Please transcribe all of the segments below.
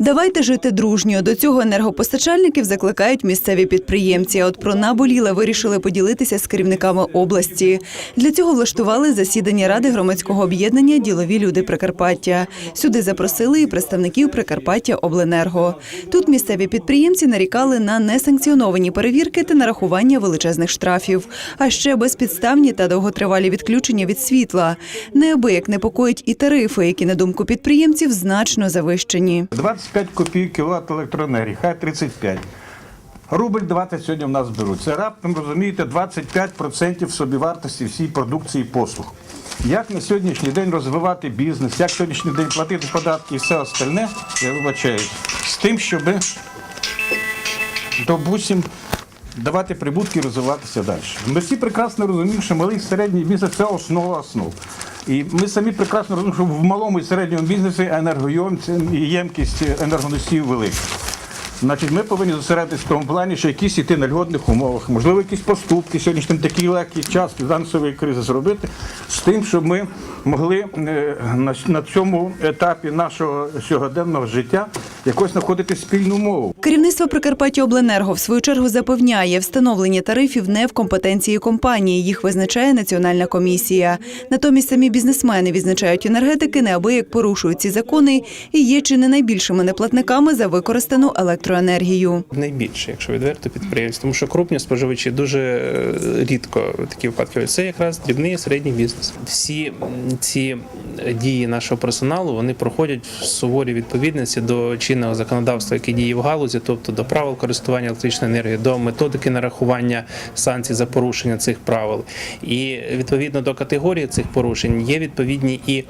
Давайте жити дружньо. До цього енергопостачальників закликають місцеві підприємці. От про наболіле вирішили поділитися з керівниками області. Для цього влаштували засідання ради громадського об'єднання Ділові люди Прикарпаття. Сюди запросили і представників Прикарпаття Обленерго. Тут місцеві підприємці нарікали на несанкціоновані перевірки та нарахування величезних штрафів, а ще безпідставні та довготривалі відключення від світла. Неабияк непокоїть і тарифи, які на думку підприємців значно завищені. 25 копійок кіловат електроенергії, хай 35. Рубль 20 сьогодні в нас беруть. Це раптом, розумієте, 25% собівартості всієї продукції і послуг. Як на сьогоднішній день розвивати бізнес, як сьогоднішній день платити податки і все остальне, я вибачаюсь, з тим, щоб, допустим, давати прибутки і розвиватися далі. Ми всі прекрасно розуміємо, що малий середній бізнес це основа основ. І ми самі прекрасно розуміємо, що в малому і середньому бізнесі енергоємкість енергоносіїв велика. Значить, ми повинні зосередитися в тому плані, що якісь іти на льготних умовах, можливо, якісь поступки сьогоднішній такий легкий час фінансової кризи зробити з тим, щоб ми могли е, на цьому етапі нашого сьогоденного життя якось знаходити спільну мову. Керівництво Прикарпаття Обленерго в свою чергу запевняє, встановлення тарифів не в компетенції компанії. Їх визначає національна комісія. Натомість самі бізнесмени відзначають енергетики, неабияк порушують ці закони і є чи не найбільшими неплатниками за використану електроенергію. найбільше, якщо відверто підприємств, тому що крупні споживачі дуже е, рідко такі випадки. Це якраз дрібний і середній бізнес. Всі ці дії нашого персоналу вони проходять в суворій відповідності до чинного законодавства, яке діє в галузі, тобто до правил користування електричною енергією, до методики нарахування санкцій за порушення цих правил. І відповідно до категорії цих порушень є відповідні і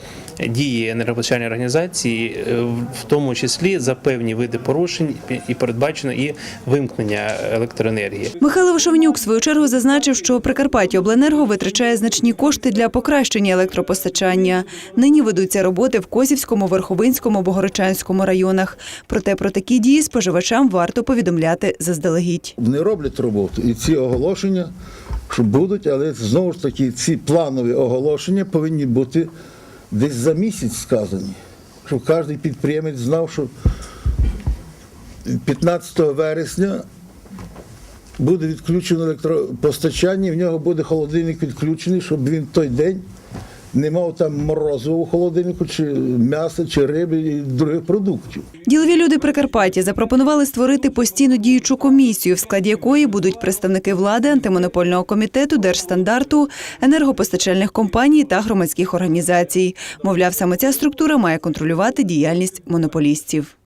дії енергопостачальної організації, е, в тому числі за певні види порушень, і передбачено і вимкнення електроенергії. Михайло Вишовнюк в свою чергу зазначив, що Прикарпаття Обленерго витрачає значні кошти для покращення електропостачання. Нині ведуться роботи в Козівському, Верховинському, Богородчанському районах. Проте про такі дії споживачам варто повідомляти заздалегідь. Вони роблять роботу. І ці оголошення, що будуть, але знову ж таки ці планові оголошення повинні бути десь за місяць сказані. Щоб кожен підприємець знав, що 15 вересня буде відключено електропостачання, в нього буде холодильник відключений, щоб він той день не мав там морозу у холодильнику, чи м'яса, чи риби і других продуктів. Ділові люди Прикарпаття запропонували створити постійну діючу комісію, в складі якої будуть представники влади, антимонопольного комітету, держстандарту, енергопостачальних компаній та громадських організацій. Мовляв, саме ця структура має контролювати діяльність монополістів.